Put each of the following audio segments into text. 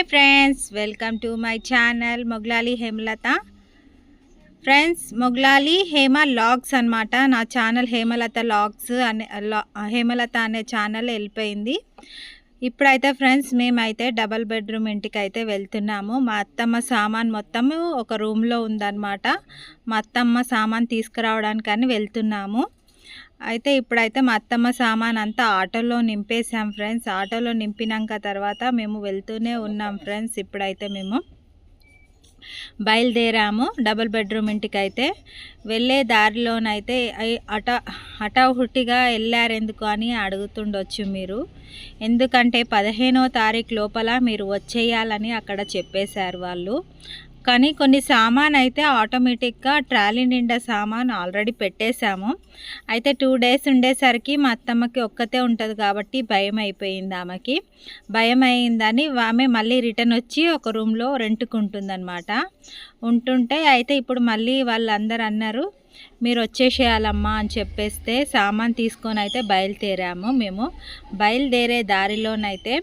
Hi friends welcome to my channel Moglali Hemalatha. Friends Moglali Hema logs అన్నమాట. నా channel Hemalatha logs అనే లా- హేమలత అనే channel వెళ్ళిపోయింది. ఇప్పుడైతే ఫ్రెండ్స్ మేమైతే డబల్ బెడ్రూమ్ ఇంటికి అయితే వెళ్తున్నాము. మా అత్తమ్మ సామాన్ మొత్తము ఒక రూమ్లో ఉందన్నమాట. మా అత్తమ్మ సామాన్ తీసుకురావడానికని వెళ్తున్నాము. అయితే ఇప్పుడైతే మా అత్తమ్మ సామాన్ అంతా ఆటోలో నింపేసాం ఫ్రెండ్స్. ఆటోలో నింపినాక తర్వాత మేము వెళ్తూనే ఉన్నాం ఫ్రెండ్స్ ఇప్పుడైతే మేము. బయలుదేరాము డబుల్ బెడ్రూమ్ ఇంటికి అయితే వెళ్ళే దారిలోనైతే అట హఠా వెళ్ళారు ఎందుకు అని అడుగుతుండొచ్చు మీరు. ఎందుకంటే పదిహేనో తారీఖు లోపల మీరు వచ్చేయాలని అక్కడ చెప్పేశారు వాళ్ళు. కానీ కొన్ని సామాన్ అయితే ఆటోమేటిక్గా ట్రాలీ నిండా సామాన్ ఆల్రెడీ పెట్టేశాము. అయితే టూ డేస్ ఉండేసరికి మా అత్తమ్మకి ఒక్కతే ఉంటుంది కాబట్టి భయం అయిపోయింది ఆమెకి. భయం అయిందని ఆమె మళ్ళీ రిటర్న్ వచ్చి ఒక రూమ్లో రెంట్కుంటుందన్నమాట. ఉంటుంటే అయితే ఇప్పుడు మళ్ళీ వాళ్ళందరూ అన్నారు మీరు వచ్చేసేయాలమ్మా అని చెప్పేస్తే సామాన్ తీసుకొని అయితే బయలుదేరాము మేము. బయలుదేరే దారిలోనైతే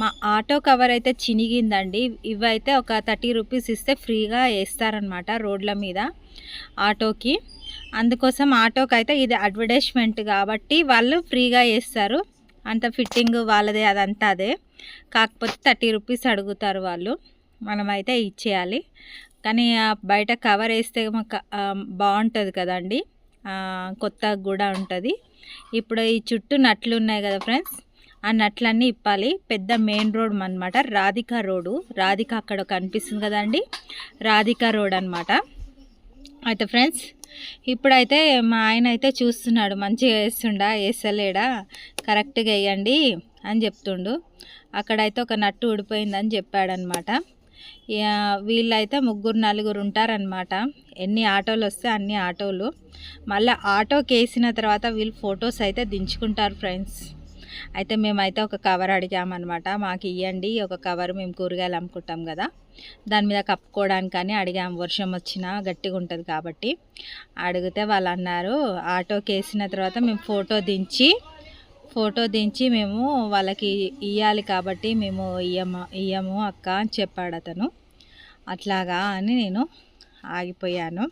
మా ఆటో కవర్ అయితే చినిగిందండి. ఇవైతే ఒక థర్టీ రూపీస్ ఇస్తే ఫ్రీగా వేస్తారనమాట రోడ్ల మీద ఆటోకి. అందుకోసం ఆటోకి అయితే ఇది అడ్వర్టైజ్మెంట్ కాబట్టి వాళ్ళు ఫ్రీగా వేస్తారు. అంత ఫిట్టింగ్ వాళ్ళదే అదంతా అదే. కాకపోతే థర్టీ రూపీస్ అడుగుతారు వాళ్ళు. మనమైతే ఇచ్చేయాలి. కానీ బయట కవర్ వేస్తే మాకు బాగుంటుంది కదండి. కొత్త కొత్తగా కూడా ఉంటుంది. ఇప్పుడు ఈ చుట్టూ నట్లు ఉన్నాయి కదా ఫ్రెండ్స్. ఆ నట్లన్నీ ఇప్పాలి. పెద్ద మెయిన్ రోడ్ అనమాట రాధిక రోడ్డు రాధిక అక్కడ కనిపిస్తుంది కదండి. రాధిక రోడ్ అనమాట అయితే ఫ్రెండ్స్ ఇప్పుడైతే మా ఆయన అయితే చూస్తున్నాడు. మంచిగా వేస్తుండా? వేస్తలేడా? కరెక్ట్గా వేయండి అని చెప్తుండు. అక్కడైతే ఒక నట్టు ఊడిపోయిందని చెప్పాడనమాట వీళ్ళైతే ముగ్గురు నలుగురు ఉంటారనమాట ఎన్ని ఆటోలు వస్తే అన్ని ఆటోలు. మళ్ళీ ఆటోకి వేసిన తర్వాత వీళ్ళు ఫొటోస్ అయితే దించుకుంటారు ఫ్రెండ్స్. అయితే మేమైతే ఒక కవర్ అడిగామన్నమాట. మాకు ఇవ్వండి ఒక కవర్ మేము కూరగాయలు అమ్ముకుంటాం కదా. దాని మీద కప్పుకోవడానికని అడిగాము వర్షం వచ్చినా గట్టిగా ఉంటుంది కాబట్టి. అడిగితే వాళ్ళు అన్నారు ఆటోకి వేసిన తర్వాత మేము ఫోటో దించి ఫోటో దించి మేము వాళ్ళకి ఇవ్వాలి కాబట్టి మేము ఇయ్యము ఇయ్యము అక్క అని చెప్పాడు అతను. అట్లాగా అని నేను ఆగిపోయాను.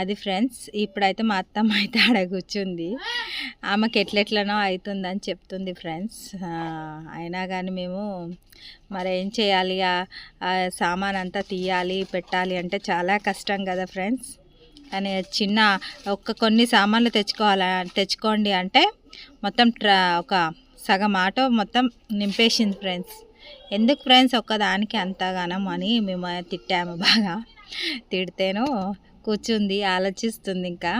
అది ఫ్రెండ్స్ ఇప్పుడైతే మా అత్తమ్మ అయితే ఆడ కూర్చుంది. ఆమెకి ఎట్లెట్లనో అవుతుందని చెప్తుంది ఫ్రెండ్స్. అయినా కానీ మేము మరి ఏం చేయాలి? సామాన్ అంతా తీయాలి పెట్టాలి అంటే చాలా కష్టం కదా ఫ్రెండ్స్. కానీ చిన్న ఒక్క కొన్ని సామాన్లు తెచ్చుకోవాల తెచ్చుకోండి అంటే మొత్తం ట్రా ఒక సగం ఆటో మొత్తం నింపేసింది ఫ్రెండ్స్. ఎందుకు ఫ్రెండ్స్ ఒక్కదానికి అంతగానం అని మేము తిట్టాము బాగా. తిడితేను కూర్చుంది ఆలోచిస్తుంది ఇంకా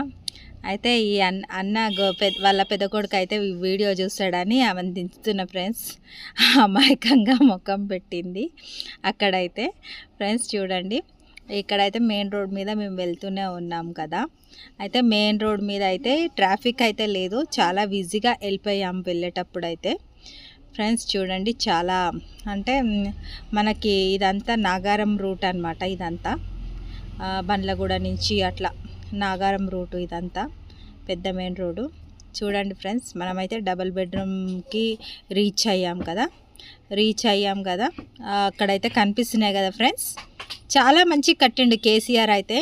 అయితే ఈ అన్న అన్న గో పెద్ద వాళ్ళ పెద్ద కొడుకు అయితే వీడియో చూస్తాడని ఆమెను దించుతున్న ఫ్రెండ్స్. అమాయకంగా ముఖం పెట్టింది అక్కడైతే. ఫ్రెండ్స్ చూడండి ఇక్కడైతే మెయిన్ రోడ్ మీద మేము వెళ్తూనే ఉన్నాం కదా. అయితే మెయిన్ రోడ్ మీద అయితే ట్రాఫిక్ అయితే లేదు చాలా బిజీగా వెళ్ళిపోయాం వెళ్ళేటప్పుడు అయితే ఫ్రెండ్స్ చూడండి చాలా అంటే మనకి ఇదంతా నాగారం రూట్ అనమాట ఇదంతా. బండ్లగూడ నుంచి అట్లా నాగారం రూటు ఇదంతా పెద్ద మెయిన్ రోడ్డు. చూడండి ఫ్రెండ్స్ మనమైతే డబల్ బెడ్రూమ్కి రీచ్ అయ్యాం కదా. రీచ్ అయ్యాం కదా. అక్కడైతే కనిపిస్తున్నాయి కదా ఫ్రెండ్స్. చాలా మంచి కట్టిండు కేసీఆర్ అయితే.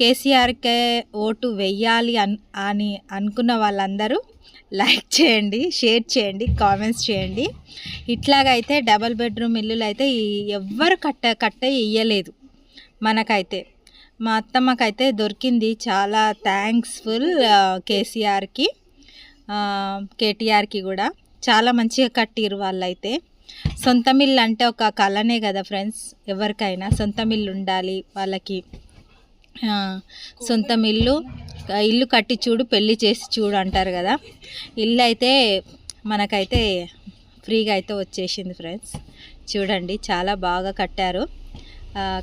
కేసీఆర్కే ఓటు వెయ్యాలి అని అనుకున్న వాళ్ళందరూ లైక్ చేయండి షేర్ చేయండి కామెంట్స్ చేయండి. ఇట్లాగైతే డబల్ బెడ్రూమ్ ఇల్లులు అయితే ఎవ్వరు కట్ట కట్ట ఇయ్యలేదు. మనకైతే. మా అత్తమ్మకైతే దొరికింది చాలా థ్యాంక్స్ఫుల్ కేసీఆర్కి కేటీఆర్కి కూడా. చాలా మంచిగా కట్టిరు వాళ్ళైతే. సొంత మిల్లు అంటే ఒక కళనే కదా ఫ్రెండ్స్ ఎవరికైనా. సొంత మిల్లు ఉండాలి వాళ్ళకి. ఆ, సొంత ఇల్లు ఇల్లు కట్టి చూడు పెళ్ళి చేసి చూడు అంటారు కదా. ఇల్లు అయితే మనకైతే ఫ్రీగా అయితే వచ్చేసింది ఫ్రెండ్స్. చూడండి చాలా బాగా కట్టారు.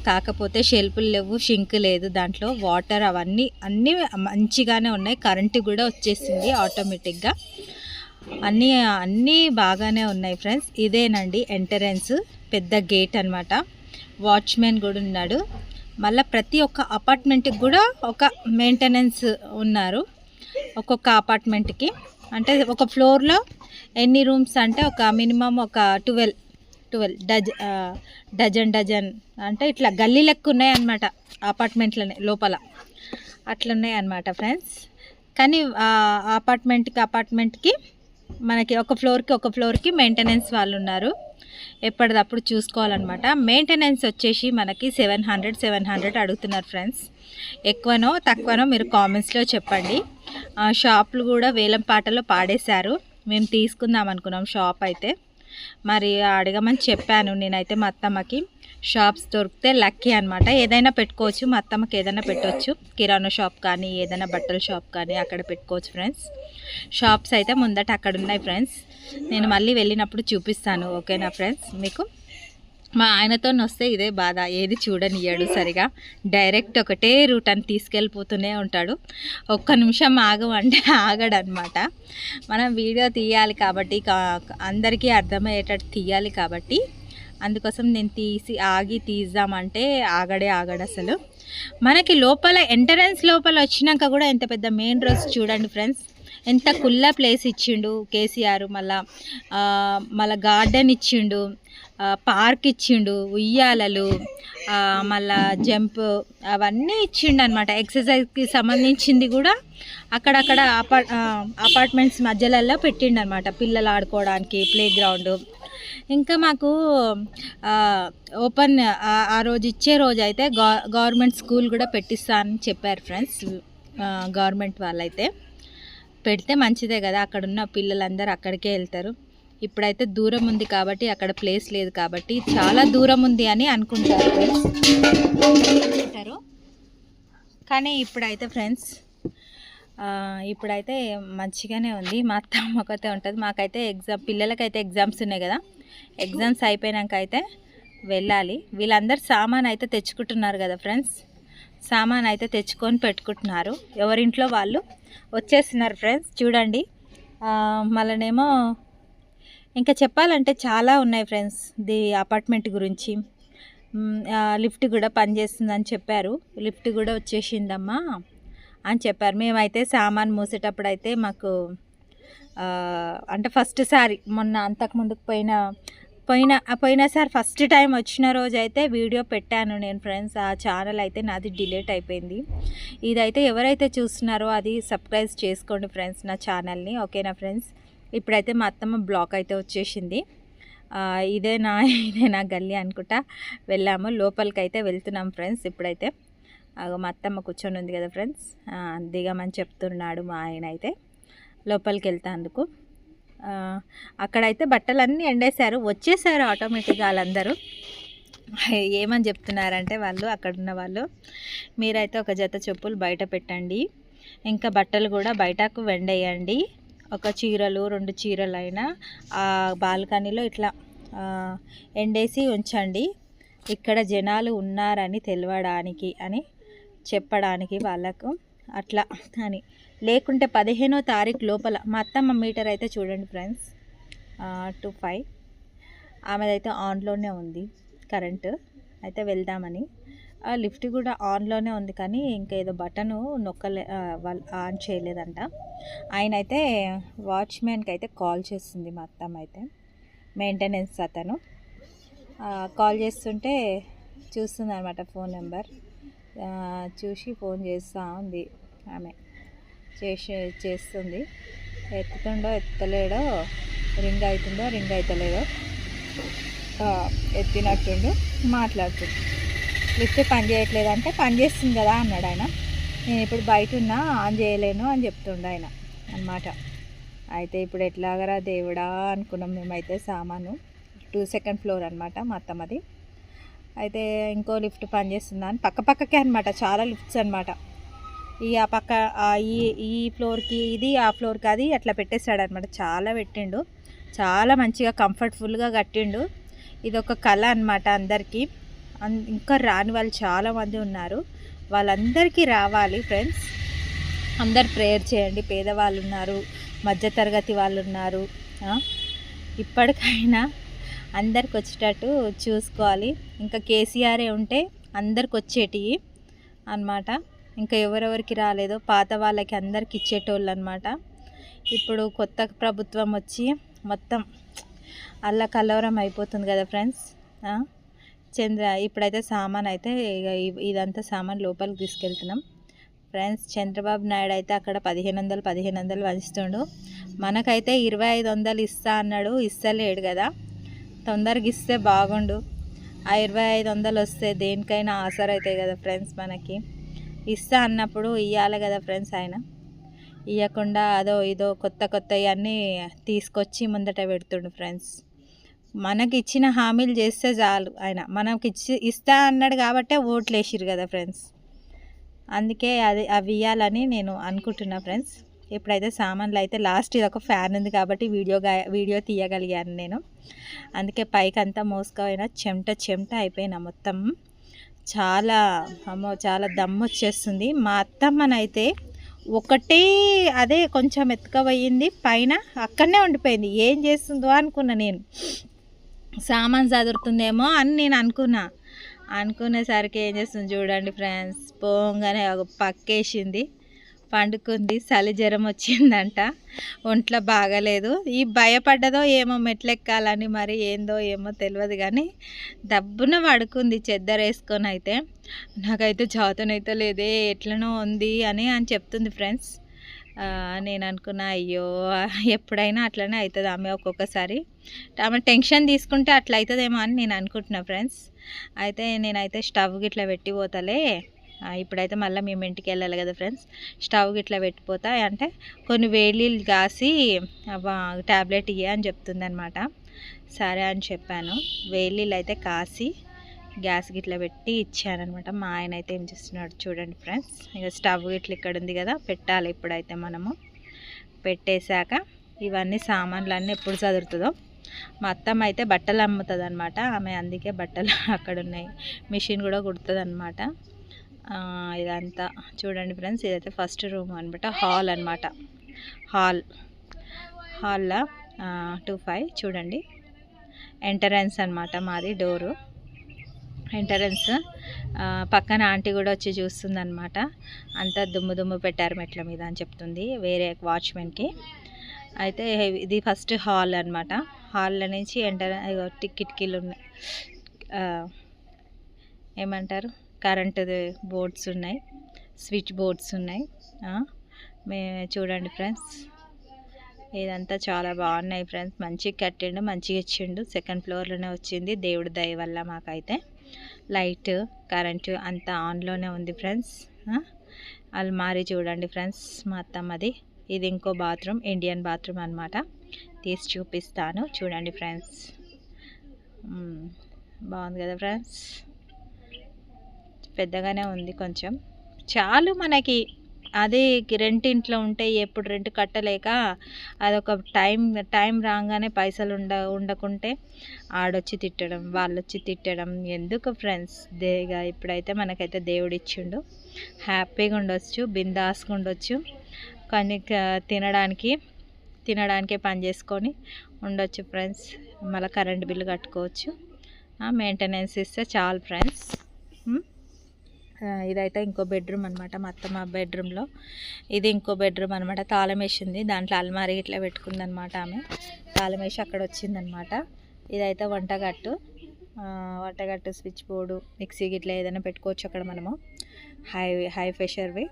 కాకపోతే షెల్ఫ్లు లేవు షింక్ లేదు దాంట్లో. వాటర్ అవన్నీ అన్నీ మంచిగానే ఉన్నాయి. కరెంటు కూడా వచ్చేసింది ఆటోమేటిక్గా. అన్నీ అన్నీ బాగానే ఉన్నాయి ఫ్రెండ్స్. ఇదేనండి ఎంటరెన్స్ పెద్ద గేట్ అన్నమాట. వాచ్మెన్ కూడా ఉన్నాడు. మళ్ళీ ప్రతి ఒక్క అపార్ట్మెంట్కి కూడా ఒక మెయింటెనెన్స్ ఉన్నారు. ఒక్కొక్క అపార్ట్మెంట్కి. అంటే ఒక ఫ్లోర్లో ఎన్ని రూమ్స్ అంటే ఒక మినిమం ఒక ట్వెల్వ్ ట్వెల్వ్ డజ డజన్ డజన్ అంటే ఇట్లా గల్లీ లెక్క ఉన్నాయన్నమాట అపార్ట్మెంట్లనే లోపల. అట్లున్నాయి అనమాట ఫ్రెండ్స్. కానీ అపార్ట్మెంట్కి అపార్ట్మెంట్కి మనకి ఒక ఫ్లోర్కి ఒక ఫ్లోర్కి మెయింటెనెన్స్ వాళ్ళు ఉన్నారు. ఎప్పటిదప్పుడు చూసుకోవాలన్నమాట. మెయింటెనెన్స్ వచ్చేసి మనకి సెవెన్ హండ్రెడ్ సెవెన్ హండ్రెడ్ అడుగుతున్నారు ఫ్రెండ్స్. ఎక్కువనో తక్కువనో మీరు కామెంట్స్లో చెప్పండి. షాపులు కూడా వేలం పాటలో పాడేశారు. మేము తీసుకుందాం అనుకున్నాం షాప్ అయితే. మరి అడగమని చెప్పాను. నేనైతే మా అత్తమ్మకి. షాప్స్ దొరికితే లక్కీ అనమాట ఏదైనా పెట్టుకోవచ్చు. మా అత్తమ్మకి ఏదైనా పెట్టవచ్చు కిరాణా షాప్ కానీ ఏదైనా బట్టల షాప్ కానీ అక్కడ పెట్టుకోవచ్చు ఫ్రెండ్స్. షాప్స్ అయితే ముందట అక్కడ ఉన్నాయి ఫ్రెండ్స్. నేను మళ్ళీ వెళ్ళినప్పుడు చూపిస్తాను. ఓకేనా ఫ్రెండ్స్? మీకు మా ఆయనతో వస్తే ఇదే బాధ. ఏది చూడనియ్యాడు సరిగా. డైరెక్ట్ ఒకటే రూట్ అని తీసుకెళ్ళిపోతూనే ఉంటాడు. ఒక్క నిమిషం ఆగమంటే ఆగడనమాట. మనం వీడియో తీయాలి కాబట్టి అందరికీ అర్థమయ్యేటట్టు తీయాలి కాబట్టి అందుకోసం నేను తీసి ఆగి తీద్దామంటే ఆగడే ఆగడు అసలు. మనకి లోపల ఎంట్రన్స్ లోపల వచ్చినాక కూడా ఎంత పెద్ద మెయిన్ రోడ్స్ చూడండి ఫ్రెండ్స్. ఎంత కుల్ల ప్లేస్ ఇచ్చిండు కేసీఆర్. మళ్ళా మళ్ళీ గార్డెన్ ఇచ్చిండు. పార్క్ ఇచ్చిండు ఉయ్యాలలు మళ్ళా జంప్ అవన్నీ ఇచ్చిండు అనమాట ఎక్సర్సైజ్కి సంబంధించింది కూడా అక్కడక్కడ అపార్ట్ అపార్ట్మెంట్స్ మధ్యలలో పెట్టిండు అనమాట పిల్లలు ఆడుకోవడానికి ప్లే గ్రౌండ్ ఇంకా మాకు ఓపెన్ ఆ- రోజు ఇచ్చే రోజు అయితే గవర్నమెంట్ స్కూల్ కూడా పెట్టిస్తా అని చెప్పారు ఫ్రెండ్స్ గవర్నమెంట్ వాళ్ళైతే. పెడితే మంచిదే కదా అక్కడ ఉన్న పిల్లలందరూ అక్కడికే వెళ్తారు. ఇప్పుడైతే దూరం ఉంది కాబట్టి అక్కడ ప్లేస్ లేదు కాబట్టి చాలా దూరం ఉంది అని అనుకుంటారు అంటారు. కానీ ఇప్పుడైతే ఫ్రెండ్స్ ఇప్పుడైతే మంచిగానే ఉంది. మా అత్తమ్మ ఉంటుంది. మాకైతే ఎగ్జామ్ పిల్లలకైతే ఎగ్జామ్స్ ఉన్నాయి కదా. ఎగ్జామ్స్ అయిపోయినాక అయితే వెళ్ళాలి. వీళ్ళందరూ సామాన్ అయితే తెచ్చుకుంటున్నారు కదా ఫ్రెండ్స్ సామాన్ అయితే తెచ్చుకొని పెట్టుకుంటున్నారు. ఎవరింట్లో వాళ్ళు వచ్చేస్తున్నారు ఫ్రెండ్స్ చూడండి. మళ్ళనేమో ఇంకా చెప్పాలంటే చాలా ఉన్నాయి ఫ్రెండ్స్ ది అపార్ట్మెంట్ గురించి. లిఫ్ట్ కూడా పనిచేస్తుందని చెప్పారు. లిఫ్ట్ కూడా వచ్చేసిందమ్మా అని చెప్పారు. మేమైతే సామాన్ మూసేటప్పుడు అయితే మాకు అంటే ఫస్ట్ సారి మొన్న అంతకు ముందుకు పోయిన పోయిన పోయినసారి ఫస్ట్ టైం వచ్చిన రోజు అయితే వీడియో పెట్టాను నేను ఫ్రెండ్స్. ఆ ఛానల్ అయితే నాది డిలేట్ అయిపోయింది. ఇదైతే ఎవరైతే చూస్తున్నారో అది సబ్స్క్రైబ్ చేసుకోండి ఫ్రెండ్స్ నా ఛానల్ని. ఓకేనా ఫ్రెండ్స్? ఇప్పుడైతే మా అత్తమ్మ బ్లాక్ అయితే వచ్చేసింది. ఇదే నా ఇదే నా గల్లీ అనుకుంటా వెళ్ళాము. లోపలికి అయితే వెళ్తున్నాం ఫ్రెండ్స్ ఇప్పుడైతే. మా అత్తమ్మ కూర్చొని ఉంది కదా ఫ్రెండ్స్. దిగమని చెప్తున్నాడు మా ఆయన అయితే. లోపలికి వెళ్తాందుకు ఆ, అక్కడైతే బట్టలన్నీ ఎండేశారు. వచ్చేసారు ఆటోమేటిక్గా వాళ్ళందరూ. ఏమని చెప్తున్నారంటే వాళ్ళు అక్కడున్న వాళ్ళు మీరైతే ఒక జత చెప్పులు బయట పెట్టండి. ఇంకా బట్టలు కూడా బయటకు వెండేయండి. ఒక చీరలు రెండు చీరలు అయినా ఆ బాల్కనీలో ఇట్లా ఎండేసి ఉంచండి. ఇక్కడ జనాలు ఉన్నారని తెలవడానికి అని చెప్పడానికి వాళ్ళకు అట్లా అని. లేకుంటే పదిహేనో తారీఖు లోపల మా అత్తమ్మ మీటర్ అయితే చూడండి ఫ్రెండ్స్. Two five. ఆమెదైతే ఆన్లోనే ఉంది కరెంటు. అయితే వెళ్దామని లిఫ్ట్ కూడా ఆన్లోనే ఉంది కానీ ఇంకా ఏదో బటను నొక్కలే వాళ్ళు ఆన్ చేయలేదంట. ఆయన అయితే వాచ్మెన్కి అయితే కాల్ చేస్తుంది మా అత్తమ్మ అయితే మెయింటెనెన్స్ అతను. కాల్ చేస్తుంటే చూస్తుంది అనమాట ఫోన్ నెంబర్. చూసి ఫోన్ చేస్తూ ఉంది ఆమె. చేసి చేస్తుంది. ఎత్తుతుండో ఎత్తలేడో రింగ్ అవుతుందో రింగ్ అవుతలేదో ఎత్తినట్టుండు మాట్లాడుతుంది. లిఫ్ట్ పని చేయట్లేదు అంటే పని చేస్తుంది కదా అన్నాడు ఆయన. నేను ఇప్పుడు బయట ఉన్నా ఆన్ చేయలేను అని చెప్తుండు ఆయన అన్నమాట. అయితే ఇప్పుడు ఎట్లాగరా దేవుడా అనుకున్నాం మేమైతే సామాను. టూ సెకండ్ ఫ్లోర్ అనమాట మా అత్తమ్మది. అయితే ఇంకో లిఫ్ట్ పనిచేస్తుందా అని పక్క పక్కకే అనమాట చాలా లిఫ్ట్స్ అనమాట ఈ ఆ పక్క ఆ ఈ ఈ ఫ్లోర్కి ఇది ఆ ఫ్లోర్కి అది అట్లా పెట్టేశాడు అనమాట చాలా పెట్టిండు. చాలా మంచిగా కంఫర్ట్ఫుల్గా కట్టిండు. ఇది ఒక కళ అనమాట అందరికీ. ఇంకా రాని వాళ్ళు చాలామంది ఉన్నారు. వాళ్ళందరికీ రావాలి ఫ్రెండ్స్. అందరు ప్రేయర్ చేయండి. పేదవాళ్ళు ఉన్నారు మధ్యతరగతి వాళ్ళు ఉన్నారు ఇప్పటికైనా అందరికి వచ్చేటట్టు చూసుకోవాలి. ఇంకా కేసీఆరే ఉంటే అందరికి వచ్చేటివి అన్నమాట. ఇంకా ఎవరెవరికి రాలేదో పాత వాళ్ళకి అందరికి ఇచ్చేటోళ్ళు అనమాట ఇప్పుడు కొత్త ప్రభుత్వం వచ్చి మొత్తం అలా కలవరం అయిపోతుంది కదా ఫ్రెండ్స్ చంద్ర ఇప్పుడైతే సామాన్ అయితే ఇక ఇదంతా సామాన్ లోపలికి తీసుకెళ్తున్నాం. ఫ్రెండ్స్ చంద్రబాబు నాయుడు అయితే అక్కడ పదిహేను వందలు పదిహేను వందలు వంచుతుండు మనకైతే ఇరవై ఐదు వందలు ఇస్తా అన్నాడు ఇస్తలేడు కదా. తొందరగా ఇస్తే బాగుండు. ఆ ఇరవై ఐదు వందలు వస్తే దేనికైనా ఆసర్ అవుతాయి కదా ఫ్రెండ్స్ మనకి. ఇస్తా అన్నప్పుడు ఇవ్వాలి కదా ఫ్రెండ్స్ ఆయన. ఇవ్వకుండా అదో ఇదో కొత్త కొత్త అన్నీ తీసుకొచ్చి ముందట పెడుతుండు ఫ్రెండ్స్. మనకి ఇచ్చిన హామీలు చేస్తే చాలు ఆయన. మనకి ఇచ్చి ఇస్తా అన్నాడు కాబట్టే ఓట్లు వేసిరు కదా ఫ్రెండ్స్. అందుకే అది అవి ఇవ్వాలని నేను అనుకుంటున్నా ఫ్రెండ్స్. ఇప్పుడైతే సామాన్లు అయితే లాస్ట్ ఇది ఒక ఫ్యాన్ ఉంది కాబట్టి వీడియో వీడియో తీయగలిగాను నేను. అందుకే పైకి అంతా మోసుకపోయినా చెమట చెమట అయిపోయినా మొత్తం. చాలా అమ్మో చాలా దమ్ము వచ్చేస్తుంది. మా అత్తమ్మనైతే ఒకటే అదే కొంచెం ఎత్తుకపోయింది. పైన అక్కడనే ఉండిపోయింది. ఏం చేస్తుందో అనుకున్నా నేను. సామాన్ చదురుతుందేమో అని నేను అనుకున్నా. అనుకునేసరికి ఏం చేస్తుంది చూడండి ఫ్రెండ్స్ పోగానే ఒక పక్కేసింది. పండుకుంది చలి జ్వరం వచ్చిందంట. ఒంట్లో బాగలేదు. ఈ భయపడ్డదో ఏమో మెట్లెక్కాలని మరి ఏందో ఏమో తెలియదు కానీ దబ్బున పడుకుంది చెద్దర వేసుకొని అయితే. నాకైతే జాతనైతే లేదే ఎట్లనో ఉంది అని అని చెప్తుంది ఫ్రెండ్స్. నేను అనుకున్నా అయ్యో ఎప్పుడైనా అట్లనే అవుతుంది ఆమె ఒక్కొక్కసారి. ఆమె టెన్షన్ తీసుకుంటే అట్లా అవుతుందేమో అని నేను అనుకుంటున్నా ఫ్రెండ్స్. అయితే నేనైతే స్టవ్ గిట్లా పెట్టి పోతలే. ఇప్పుడైతే మళ్ళీ మేము ఇంటికి వెళ్ళాలి కదా ఫ్రెండ్స్. స్టవ్ గిట్లా పెట్టిపోతా అంటే కొన్ని వేలీలు కాసి ట్యాబ్లెట్ ఇయ్య అని చెప్తుంది అనమాట సరే అని చెప్పాను. వేలీలు అయితే కాసి గ్యాస్ గిట్లా పెట్టి ఇచ్చానమాట మా ఆయన అయితే ఏం చేస్తున్నాడు చూడండి ఫ్రెండ్స్. ఇక స్టవ్ ఇట్లా ఇక్కడ ఉంది కదా పెట్టాలి ఇప్పుడైతే మనము. పెట్టేశాక ఇవన్నీ సామాన్లు అన్నీ ఎప్పుడు చదురుతుందో. మా అత్తమ్మ అయితే బట్టలు అమ్ముతుంది అనమాట ఆమె అందుకే బట్టలు అక్కడ ఉన్నాయి మిషన్ కూడా కుడుతుంది అనమాట ఇదంతా చూడండి ఫ్రెండ్స్. ఇదైతే ఫస్ట్ రూమ్ అనమాట హాల్ అనమాట హాల్. హాల్లో టూ ఫైవ్ చూడండి. ఎంటరెన్స్ అనమాట మాది డోరు. ఎంటరెన్స్ పక్కన ఆంటీ కూడా వచ్చి చూస్తుంది అనమాట అంతా దుమ్ము దుమ్ము పెట్టారు మెట్ల మీద అని చెప్తుంది వేరే వాచ్మెన్కి. అయితే ఇది ఫస్ట్ హాల్ అనమాట హాల్లో నుంచి ఎంటర్ కిటికీలు ఉన్నాయి. ఏమంటారు? కరెంటు బోర్డ్స్ ఉన్నాయి. స్విచ్ బోర్డ్స్ ఉన్నాయి. మే చూడండి ఫ్రెండ్స్. ఇదంతా చాలా బాగున్నాయి ఫ్రెండ్స్. మంచిగా కట్టిండు మంచిగా ఇచ్చిండు. సెకండ్ ఫ్లోర్లోనే వచ్చింది. దేవుడి దయ వల్ల మాకైతే. లైట్ కరెంటు అంతా ఆన్లోనే ఉంది ఫ్రెండ్స్. అల్మారీ చూడండి ఫ్రెండ్స్ మా అత్తమ్మది. ఇది ఇంకో బాత్రూమ్ ఇండియన్ బాత్రూమ్ అనమాట తీసి చూపిస్తాను చూడండి ఫ్రెండ్స్. బాగుంది కదా ఫ్రెండ్స్? పెద్దగానే ఉంది కొంచెం. చాలు మనకి. అదే రెంట్ ఇంట్లో ఉంటే ఎప్పుడు రెంట్ కట్టలేక అదొక టైం టైం రాగానే పైసలు ఉండ ఉండకుంటే ఆడొచ్చి తిట్టడం వాళ్ళొచ్చి తిట్టడం. ఎందుకు ఫ్రెండ్స్? దేగా ఇప్పుడైతే మనకైతే దేవుడు ఇచ్చిండు హ్యాపీగా ఉండొచ్చు బిందాస్గా ఉండొచ్చు. కానీ తినడానికి తినడానికే పని చేసుకొని ఉండొచ్చు ఫ్రెండ్స్. మళ్ళీ కరెంట్ బిల్లు కట్టుకోవచ్చు. మెయింటెనెన్స్ ఇస్తే చాలు ఫ్రెండ్స్. ఇదైతే ఇంకో బెడ్రూమ్ అనమాట మా అత్తమ్మ బెడ్రూమ్లో. ఇది ఇంకో బెడ్రూమ్ అనమాట తాళం వేసింది. దాంట్లో అల్మారీ ఇట్లా పెట్టుకుందనమాట ఆమె. తాళం వేసి అక్కడ వచ్చిందనమాట ఇదైతే వంటగట్టు. వంటగట్టు స్విచ్ బోర్డు మిక్సీ గిట్లా ఏదైనా పెట్టుకోవచ్చు అక్కడ మనము. హై హై ప్రెషర్వి.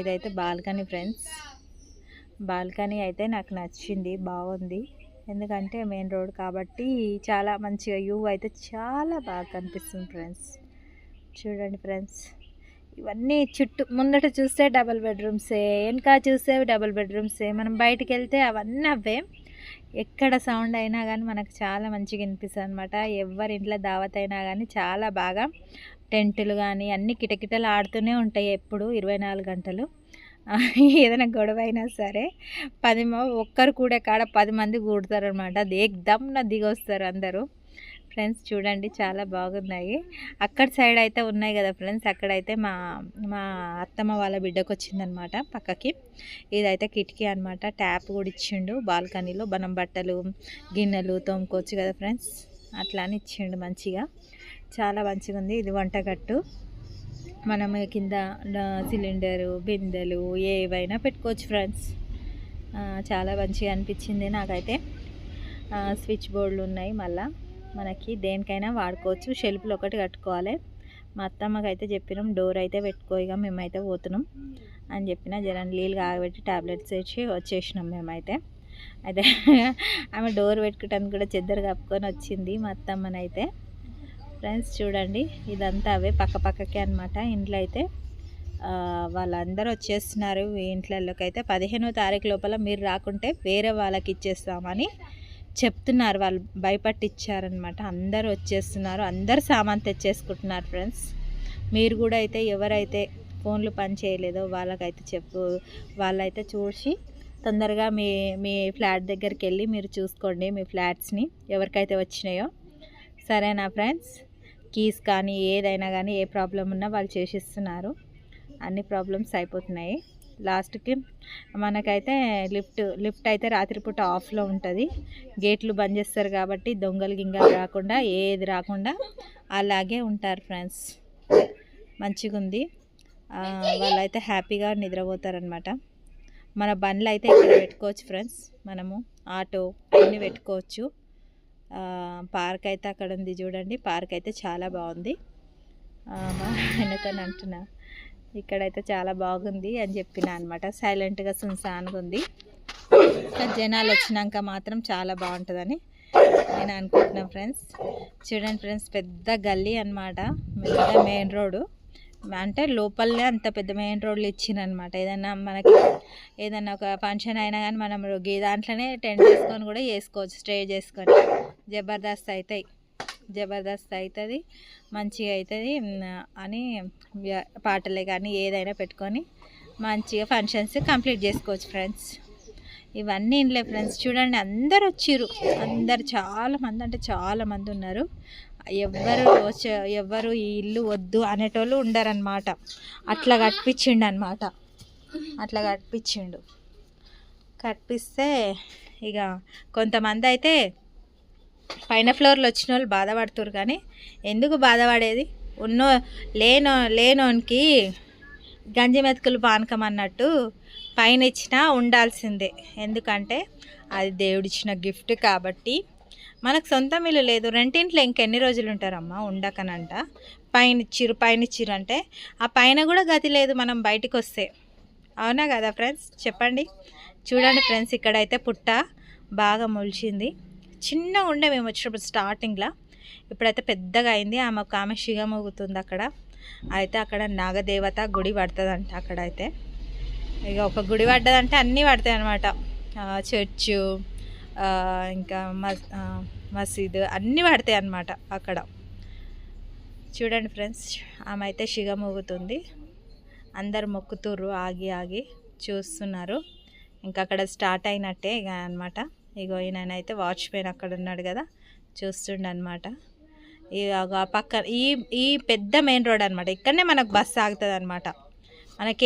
ఇదైతే బాల్కనీ ఫ్రెండ్స్. బాల్కనీ అయితే నాకు నచ్చింది. బాగుంది. ఎందుకంటే మెయిన్ రోడ్ కాబట్టి చాలా మంచిగా వ్యూ అయితే చాలా బాగా కనిపిస్తుంది ఫ్రెండ్స్. చూడండి ఫ్రెండ్స్. ఇవన్నీ చుట్టూ ముందట చూస్తే డబల్ బెడ్రూమ్సే వెనక చూస్తే డబల్ బెడ్రూమ్సే మనం బయటికి వెళ్తే అవన్నీ అవే. ఎక్కడ సౌండ్ అయినా కానీ మనకు చాలా మంచిగా వినిపిస్తుంది అనమాట ఎవరి ఇంట్లో దావత్ అయినా కానీ చాలా బాగా టెంటులు కానీ అన్ని కిటకిటలు ఆడుతూనే ఉంటాయి ఎప్పుడు ఇరవై నాలుగు గంటలు. ఏదైనా గొడవ అయినా సరే పది ఒక్కరు కూడే కాడ పది మంది కూడతారు అనమాట అది ఏకదమ్న దిగొస్తారు అందరూ. ఫ్రెండ్స్ చూడండి చాలా బాగున్నాయి. అక్కడ సైడ్ అయితే ఉన్నాయి కదా ఫ్రెండ్స్ అక్కడైతే మా మా అత్తమ్మ వాళ్ళ బిడ్డకు వచ్చిందనమాట పక్కకి. ఇదైతే కిటికీ అనమాట ట్యాప్ కూడా ఇచ్చిండు. బాల్కనీలో మనం బట్టలు గిన్నెలు తోముకోవచ్చు కదా ఫ్రెండ్స్ అట్లా అని ఇచ్చిండు మంచిగా. చాలా మంచిగా ఉంది ఇది వంటగట్టు మనం కింద సిలిండరు బిందెలు ఏవైనా పెట్టుకోవచ్చు ఫ్రెండ్స్. చాలా మంచిగా అనిపించింది నాకైతే. స్విచ్ బోర్డులు ఉన్నాయి మళ్ళా. మనకి దేనికైనా వాడుకోవచ్చు. షెల్ఫ్లు ఒకటి కట్టుకోవాలి. మా అత్తమ్మకి అయితే చెప్పినాం డోర్ అయితే పెట్టుకో ఇక మేమైతే పోతున్నాం అని చెప్పిన జరం నీళ్ళు కాగబెట్టి టాబ్లెట్స్ వేసి వచ్చేసినాం మేమైతే. అయితే ఆమె డోర్ పెట్టుకోవటానికి కూడా చెద్దరు కప్పుకొని వచ్చింది మా అత్తమ్మనైతే. ఫ్రెండ్స్ చూడండి ఇదంతా అవే పక్క పక్కకే అనమాట ఇంట్లో అయితే వాళ్ళందరూ వచ్చేస్తున్నారు. ఇంట్లలోకి ఇంట్లోకి అయితే పదిహేనో తారీఖు లోపల మీరు రాకుంటే వేరే వాళ్ళకి ఇచ్చేస్తామని చెప్తున్నారు వాళ్ళు భయపట్టిచ్చారనమాట అందరూ వచ్చేస్తున్నారు అందరు సామాన్ తెచ్చేసుకుంటున్నారు ఫ్రెండ్స్. మీరు కూడా అయితే ఎవరైతే ఫోన్లు పని చేయలేదో వాళ్ళకైతే చెప్పు వాళ్ళైతే చూసి తొందరగా మీ మీ ఫ్లాట్ దగ్గరికి వెళ్ళి మీరు చూసుకోండి మీ ఫ్లాట్స్ని ఎవరికైతే వచ్చినాయో. సరేనా ఫ్రెండ్స్? కీస్ కానీ ఏదైనా కానీ ఏ ప్రాబ్లం ఉన్నా వాళ్ళు చేసిస్తున్నారు. అన్ని ప్రాబ్లమ్స్ అయిపోతున్నాయి. లాస్ట్కి. మనకైతే లిఫ్ట్ లిఫ్ట్ అయితే రాత్రిపూట ఆఫ్లో ఉంటుంది. గేట్లు బంద్ చేస్తారు కాబట్టి దొంగలు గింగలు రాకుండా ఏది రాకుండా అలాగే ఉంటారు ఫ్రెండ్స్. మంచిగా ఉంది వాళ్ళైతే హ్యాపీగా నిద్రపోతారనమాట మన బండ్లు అయితే ఇక్కడ పెట్టుకోవచ్చు ఫ్రెండ్స్. మనము ఆటో అన్నీ పెట్టుకోవచ్చు. పార్క్ అయితే అక్కడ ఉంది చూడండి. పార్క్ అయితే చాలా బాగుంది. మా ఆయనతో అంటున్నా. ఇక్కడైతే చాలా బాగుంది అని చెప్పిన అనమాట సైలెంట్గా సున్సాన్గా ఉంది. జనాలు వచ్చినాక మాత్రం చాలా బాగుంటుందని నేను అనుకుంటున్నాను ఫ్రెండ్స్. చూడండి ఫ్రెండ్స్ పెద్ద గల్లీ అనమాట పెద్ద మెయిన్ రోడ్డు. అంటే లోపలనే అంత పెద్ద మెయిన్ రోడ్లు ఇచ్చిందనమాట ఏదైనా మనకి ఏదైనా ఒక ఫంక్షన్ అయినా కానీ మనం దాంట్లోనే టెంట్ వేసుకొని కూడా చేసుకోవచ్చు స్టే చేసుకొని. జబర్దస్త్ అవుతాయి జబర్దస్త్ అవుతుంది మంచిగా అవుతుంది అని పాటలే కానీ ఏదైనా పెట్టుకొని మంచిగా ఫంక్షన్స్ కంప్లీట్ చేసుకోవచ్చు ఫ్రెండ్స్ ఇవన్నీ ఇంట్లో ఫ్రెండ్స్ చూడండి అందరు వచ్చిర్రు. అందరు చాలా మంది అంటే చాలామంది ఉన్నారు. ఎవ్వరు ఎవ్వరు ఈ ఇల్లు వద్దు అనేటోళ్ళు ఉండరన్నమాట. అట్లా కట్టించిండు అనమాట అట్లా కట్టించిండు కట్టిస్తే ఇక కొంతమంది అయితే పైన ఫ్లోర్లో వచ్చిన వాళ్ళు బాధపడుతురు కానీ ఎందుకు బాధపడేది? ఉన్నో లేనో లేనోనికి గంజి మెతుకులు పానకం అన్నట్టు పైన ఇచ్చినా ఉండాల్సిందే. ఎందుకంటే అది దేవుడిచ్చిన గిఫ్ట్ కాబట్టి. మనకు సొంతం ఇల్లు లేదు. రెంటింట్లో ఇంకెన్ని రోజులు ఉంటారమ్మా ఉండకనంట. పైన ఇచ్చిరు పైన ఇచ్చిరు అంటే ఆ పైన కూడా గతి లేదు మనం బయటికి వస్తే అవునా కదా ఫ్రెండ్స్? చెప్పండి. చూడండి ఫ్రెండ్స్ ఇక్కడైతే పుట్ట బాగా మొలిచింది. చిన్నగా ఉండే మేము వచ్చినప్పుడు స్టార్టింగ్లో ఇప్పుడైతే పెద్దగా అయింది. ఆమె ఒక ఆమె శిగ మోగుతుంది అక్కడ. అయితే అక్కడ నాగదేవత గుడి పడుతుందంట అక్కడైతే. ఇక ఒక గుడి పడ్డదంటే అన్నీ పడతాయి అనమాట చర్చు ఇంకా మస్ మసీదు అన్నీ పడతాయి అన్నమాట అక్కడ. చూడండి ఫ్రెండ్స్ ఆమె అయితే శిగ మోగుతుంది. అందరు మొక్కుతుర్రు ఆగి ఆగి చూస్తున్నారు. ఇంకా అక్కడ స్టార్ట్ అయినట్టే ఇక అనమాట ఇగో ఈయనైతే వాచ్మెన్ అక్కడ ఉన్నాడు కదా చూస్తుండనమాట. ఇక పక్క ఈ ఈ పెద్ద మెయిన్ రోడ్ అనమాట ఇక్కడనే మనకు బస్సు ఆగుతుంది అనమాట మనకి